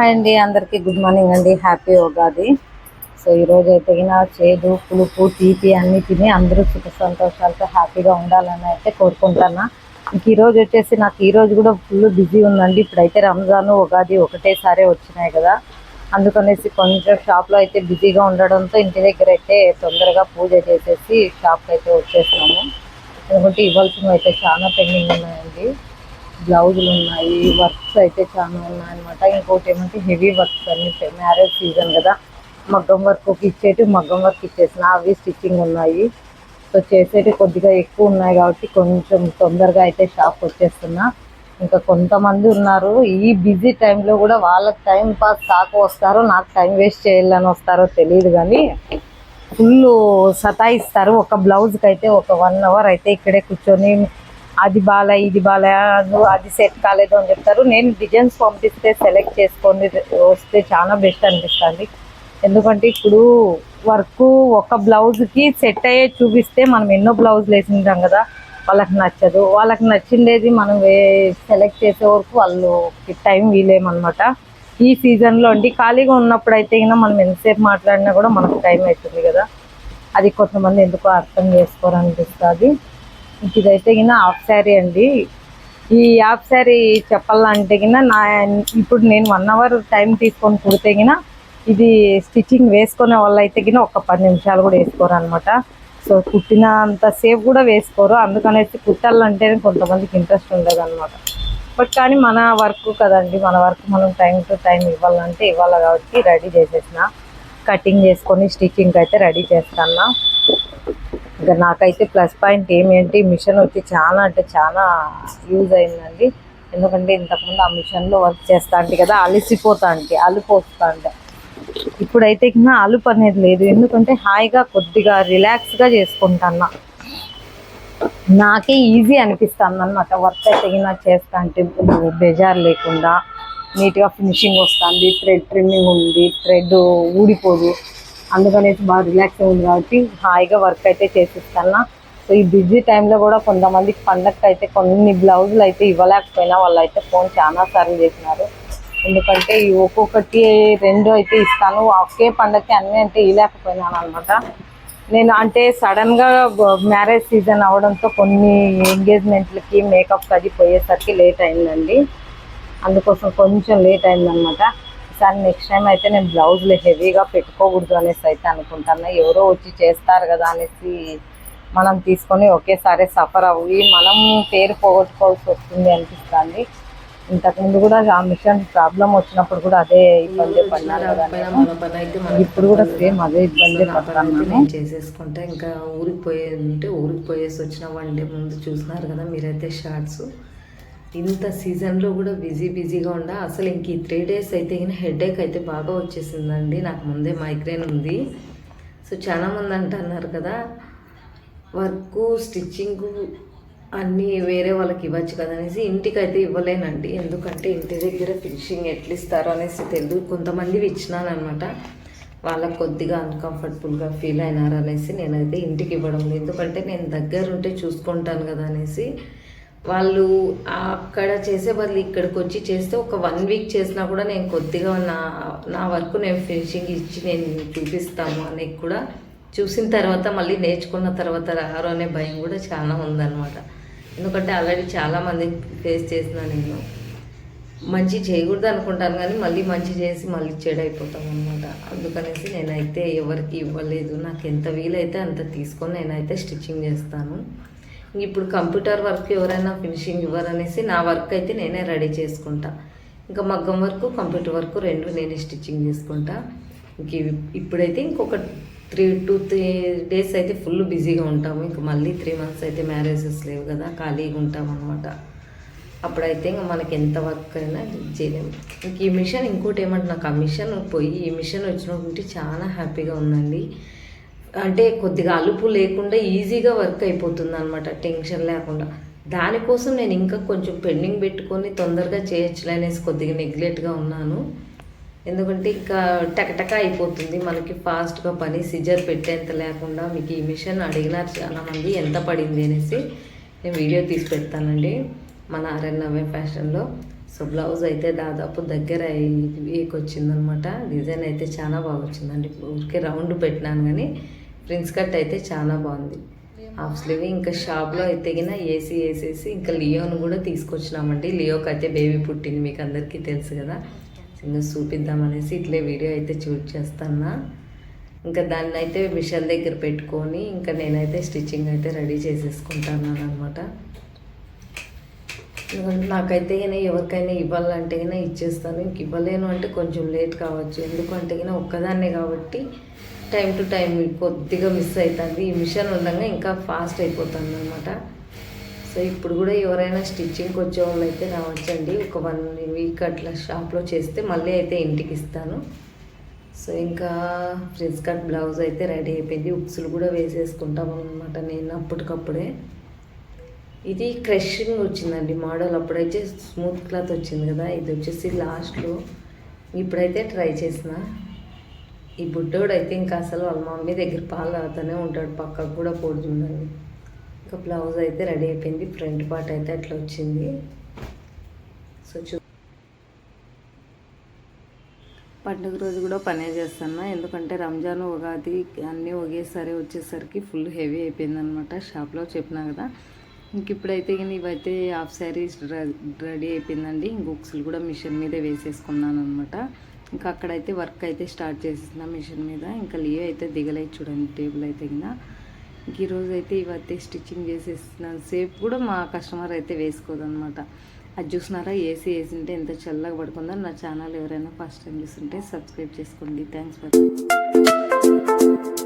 Hi అండి అందరికీ good morning అండి. హ్యాపీ ఉగాది. సో ఈరోజు అయితే చేదు పులుపు తీపి అన్ని తిని అందరూ సుఖ సంతోషాలతో హ్యాపీగా ఉండాలని అయితే కోరుకుంటున్నా. ఇంక ఈరోజు వచ్చేసి నాకు ఈరోజు కూడా ఫుల్ బిజీ ఉందండి. ఇప్పుడైతే రంజాన్ ఉగాది ఒకటేసారి వచ్చినాయి కదా. అందుకనేసి కొంచెం షాప్లో అయితే బిజీగా ఉండడంతో ఇంటి దగ్గర అయితే తొందరగా పూజ చేసేసి షాప్కి అయితే వచ్చేసినాము. ఎందుకంటే ఇవ్వాల్సినవి అయితే చాలా పెండింగ్ ఉన్నాయండి. బ్లౌజులు ఉన్నాయి వర్క్స్ అయితే చాలా ఉన్నాయి అనమాట ఇంకోటి ఏమంటే హెవీ వర్క్స్ అన్ని మ్యారేజ్ సీజన్ కదా. మగ్గం వర్క్ ఇచ్చేటి మగ్గం వర్క్ ఇచ్చేసిన. అవి స్టిచ్చింగ్ ఉన్నాయి. సో చేసేటి కొద్దిగా ఎక్కువ ఉన్నాయి కాబట్టి కొంచెం తొందరగా అయితే షాప్ వచ్చేస్తున్నా. ఇంకా కొంతమంది ఉన్నారు. ఈ బిజీ టైంలో కూడా వాళ్ళకి టైం పాస్ కాక వస్తారో. నాకు టైం వేస్ట్ చేయాలని వస్తారో తెలియదు కానీ ఫుల్ సతాయిస్తారు. ఒక బ్లౌజ్కి అయితే ఒక వన్ అవర్ అయితే ఇక్కడే కూర్చొని అది బాలే ఇది బాలే అది సెట్ కాలేదు అని చెప్తారు. నేను డిజైన్స్ పంపిస్తే సెలెక్ట్ చేసుకొని వస్తే చాలా బెస్ట్ అనిపిస్తుంది. ఎందుకంటే ఇప్పుడు వర్క్ ఒక బ్లౌజ్కి సెట్ అయ్యే చూపిస్తే మనం ఎన్నో బ్లౌజులు వేసింటాం కదా వాళ్ళకి నచ్చదు. వాళ్ళకి నచ్చిండేది మనం వే సెలెక్ట్ చేసే వరకు వాళ్ళు టైం వీలేమన్నమాట. ఈ సీజన్లో అండి ఖాళీగా ఉన్నప్పుడు అయితే మనం ఎంతసేపు మాట్లాడినా కూడా మనకు టైం అవుతుంది కదా. అది కొంతమంది ఎందుకో అర్థం చేసుకోరనిపిస్తుంది. ఇదైతే కింద హాఫ్ శారీ అండి. ఈ హాఫ్ శారీ చెప్పాలంటే కింద నా ఇప్పుడు నేను వన్ అవర్ టైం తీసుకొని కుడితే కింద ఇది స్టిచ్చింగ్ వేసుకునే వాళ్ళు అయితే కింద ఒక పది నిమిషాలు కూడా వేసుకోరు అనమాట సో కుట్టినంత సేపు కూడా వేసుకోరు. అందుకనేసి కుట్టాలంటే కొంతమందికి ఇంట్రెస్ట్ ఉండదు అనమాట బట్ కానీ మన వర్క్ కదండి మన వర్క్ మనం టైం టు టైం ఇవ్వాలంటే ఇవ్వాలి కాబట్టి రెడీ చేసేసిన. కటింగ్ చేసుకొని స్టిచ్చింగ్ అయితే రెడీ చేస్తాను ఇంకా నాకైతే ప్లస్ పాయింట్ ఏమేంటి మిషన్ వచ్చి చాలా అంటే చాలా యూజ్ అయిందండి. ఎందుకంటే ఇంతకుముందు ఆ మిషన్లో వర్క్ చేస్తా అంటే కదా అలిసిపోతా అంటే అలుపోస్తా అంటే ఇప్పుడైతే ఇంకా అలుపు అనేది లేదు. ఎందుకంటే హాయిగా కొద్దిగా రిలాక్స్గా చేసుకుంటాను నాకే ఈజీ అనిపిస్తుంది అనమాట వర్క్ అయితే గిన చేస్తా అంటే బెజార్ లేకుండా నీట్గా ఫినిషింగ్ వస్తుంది థ్రెడ్ ట్రిమ్మింగ్ ఉంది థ్రెడ్ ఊడిపోదు. అందుకనేసి బాగా రిలాక్స్ ఉంది కాబట్టి హాయిగా వర్క్ అయితే చేసిస్తాను. సో ఈ బిజీ టైంలో కూడా కొంతమందికి పండగకి అయితే కొన్ని బ్లౌజులు అయితే ఇవ్వలేకపోయినా వాళ్ళు అయితే ఫోన్ చాలా సార్లు చేసినారు. ఎందుకంటే ఒక్కొక్కటి రెండు అయితే ఇస్తాను. ఒకే పండగకి అన్నీ అంటే ఇవ్వలేకపోయినాను అనమాట నేను అంటే సడన్గా మ్యారేజ్ సీజన్ అవడంతో కొన్ని ఎంగేజ్మెంట్లకి మేకప్ అది పోయేసరికి లేట్ అయిందండి. అందుకోసం కొంచెం లేట్ అయిందనమాట ఈసారి నెక్స్ట్ టైం అయితే నేను బ్లౌజులు హెవీగా పెట్టుకోకూడదు అనేసి అయితే అనుకుంటాను. ఎవరో వచ్చి చేస్తారు కదా అనేసి మనం తీసుకొని ఒకేసారి సఫర్ అవ్వి మనం పేరు పోగొట్టుకోవాల్సి వస్తుంది అనిపిస్తుంది. ఇంతకుముందు కూడా ఆ మిషన్ ప్రాబ్లం వచ్చినప్పుడు కూడా అదే ఇబ్బంది పడినాను ఇప్పుడు కూడా సేమ్ అదే ఇబ్బంది నా పని అయితే పడుతున్నాను నేను చేసేసుకుంటా ఇంకా ఊరికి పోయేది ఉంటే ఊరికి పోయేసి వచ్చిన వన్ డే ముందు చూసినారు కదా మీరైతే షార్ట్స్. ఇంత సీజన్లో కూడా బిజీ బిజీగా ఉండ. అసలు ఇంక ఈ త్రీ డేస్ అయితే ఈయన హెడేక్ అయితే బాగా వచ్చేసిందండి. నాకు ముందే మైగ్రేన్ ఉంది. సో చాలా మంది అంటున్నారు కదా వర్క్ స్టిచ్చింగ్ అన్నీ వేరే వాళ్ళకి ఇవ్వచ్చు కదా అనేసి ఇంటికి అయితే ఇవ్వలేనండి. ఎందుకంటే ఇంటి దగ్గర ఫినిషింగ్ ఎట్లా ఇస్తారో అనేసి తెలియదు. కొంతమంది ఇచ్చినాను అనమాట వాళ్ళకి కొద్దిగా అన్కంఫర్టబుల్గా ఫీల్ అయినారు అనేసి నేనైతే ఇంటికి ఇవ్వడం లేదు. ఎందుకంటే నేను దగ్గర ఉంటే చూసుకుంటాను కదా అనేసి వాళ్ళు అక్కడ చేసే బదులు ఇక్కడికి వచ్చి చేస్తే ఒక వన్ వీక్ చేసినా కూడా నేను కొద్దిగా నా నా వర్క్ నేను ఫినిషింగ్ ఇచ్చి నేను చూపిస్తాము అని కూడా చూసిన తర్వాత మళ్ళీ నేర్చుకున్న తర్వాత రారు అనే భయం కూడా చాలా ఉందన్నమాట. ఎందుకంటే ఆల్రెడీ చాలామంది ఫేస్ చేసిన నేను. మంచి చేయకూడదు అనుకుంటాను కానీ మళ్ళీ మంచి చేసి మళ్ళీ చెడు అయిపోతాం అనమాట అందుకనేసి నేనైతే ఎవరికి ఇవ్వలేదు. నాకు ఎంత వీలైతే అంత తీసుకొని నేనైతే స్టిచ్చింగ్ చేస్తాను. ఇప్పుడు కంప్యూటర్ వర్క్ ఎవరైనా ఫినిషింగ్ ఇవ్వరనేసి నా వర్క్ అయితే నేనే రెడీ చేసుకుంటా. ఇంకా మగ్గం వర్క్ కంప్యూటర్ వర్క్ రెండు నేనే స్టిచ్చింగ్ చేసుకుంటా. ఇంక ఇప్పుడైతే ఇంకొక త్రీ టూ త్రీ డేస్ అయితే ఫుల్ బిజీగా ఉంటాము. ఇంకా మళ్ళీ త్రీ మంత్స్ అయితే మ్యారేజెస్ లేవు కదా ఖాళీగా ఉంటాం అనమాట అప్పుడైతే ఇంకా మనకి ఎంత వర్క్ అయినా చేయలేము ఇంక ఈ మిషన్ ఇంకోటి ఏమంటే నాకు ఆ మిషన్ పోయి ఈ మిషన్ వచ్చినప్పుడు చాలా హ్యాపీగా ఉందండి. అంటే కొద్దిగా అలుపు లేకుండా ఈజీగా వర్క్ అయిపోతుంది అనమాట టెన్షన్ లేకుండా. దానికోసం నేను ఇంకా కొంచెం పెండింగ్ పెట్టుకొని తొందరగా చేయొచ్చులే అనేసి కొద్దిగా నెగ్లెక్ట్గా ఉన్నాను. ఎందుకంటే ఇంకా టకటక అయిపోతుంది మనకి ఫాస్ట్గా పని సిజర్ పెట్టేంత లేకుండా మీకు ఈ మిషన్ అడిగినారు చాలామంది ఎంత పడింది అనేసి నేను వీడియో తీసి పెడతానండి. మన ఆర్ఎన్ఆర్వై ఫ్యాషన్లో. సో బ్లౌజ్ అయితే దాదాపు దగ్గర వచ్చిందనమాట డిజైన్ అయితే చాలా బాగా వచ్చిందండి. ఊరికే రౌండ్ పెట్టినాను కానీ ప్రిన్స్ కట్ అయితే చాలా బాగుంది. హాఫ్ స్లీవ్ ఇంకా షాప్లో అయితే ఏసీ వేసేసి ఇంకా లియోను కూడా తీసుకొచ్చినామండి. లియోకి అయితే బేబీ పుట్టింది మీకు అందరికీ తెలుసు కదా. ఇంకా చూపిద్దామనేసి ఇట్లే వీడియో అయితే షూట్ చేస్తాను ఇంకా దాన్ని అయితే మిషన్ దగ్గర పెట్టుకొని ఇంకా నేనైతే స్టిచ్చింగ్ అయితే రెడీ చేసేసుకుంటాను అనమాట ఎందుకంటే నాకైతే కానీ ఎవరికైనా ఇవ్వాలంటే కానీ ఇచ్చేస్తాను. ఇంక ఇవ్వలేను అంటే కొంచెం లేట్ కావచ్చు. ఎందుకంటే కానీ ఒక్కదాన్నే కాబట్టి టైం టు టైం కొద్దిగా మిస్ అవుతుంది. ఈ మిషన్ ఉండగా ఇంకా ఫాస్ట్ అయిపోతుంది అనమాట సో ఇప్పుడు కూడా ఎవరైనా స్టిచ్చింగ్ వచ్చే వాళ్ళు అయితే రావచ్చండి. ఒక వన్ వీక్ అట్లా షాప్లో చేస్తే మళ్ళీ అయితే ఇంటికి ఇస్తాను. సో ఇంకా ఫ్రిజ్ కట్ బ్లౌజ్ అయితే రెడీ అయిపోయింది. ఉక్సులు కూడా వేసేసుకుంటాం అనమాట నేను అప్పటికప్పుడే. ఇది క్రషింగ్ వచ్చిందండి మోడల్. అప్పుడైతే స్మూత్ క్లాత్ వచ్చింది కదా. ఇది వచ్చేసి లాస్ట్లో ఇప్పుడైతే ట్రై చేసిన. ఈ బుడ్డోడు అయితే ఇంకా అసలు వాళ్ళ మమ్మీ దగ్గర పాలు తాగుతూనే ఉంటాడు. పక్కకు కూడా పోడు ఇంకా బ్లౌజ్ అయితే రెడీ అయిపోయింది. ఫ్రంట్ పార్ట్ అయితే అట్లా వచ్చింది. సో చూ పండుగ రోజు కూడా పనే చేస్తాను. ఎందుకంటే రంజాన్ ఉగాది అన్నీ ఒకేసారి వచ్చేసరికి ఫుల్ హెవీ అయిపోయింది అనమాట షాప్లో చెప్పినా కదా. ఇంక ఇప్పుడైతే కానీ ఇవైతే హాఫ్ శారీస్ రెడీ అయిపోయిందండి. బుక్స్లు కూడా మిషన్ మీదే వేసేసుకున్నాను అనమాట ఇంకా అక్కడైతే వర్క్ అయితే స్టార్ట్ చేసేసిన మిషన్ మీద. ఇంకా లియో అయితే దిగలే చూడండి టేబుల్ అయితే కింద. ఇంక ఈరోజు అయితే ఇవైతే స్టిచ్చింగ్ చేసేస్తున్నాను సేపు కూడా మా కస్టమర్ అయితే వేసుకోదనమాట అది చూసినారా? ఏసీ వేసింటే ఎంత చల్లగా పడుకుందో. నా ఛానల్ ఎవరైనా ఫస్ట్ టైం చూస్తుంటే సబ్స్క్రైబ్ చేసుకోండి. Thanks for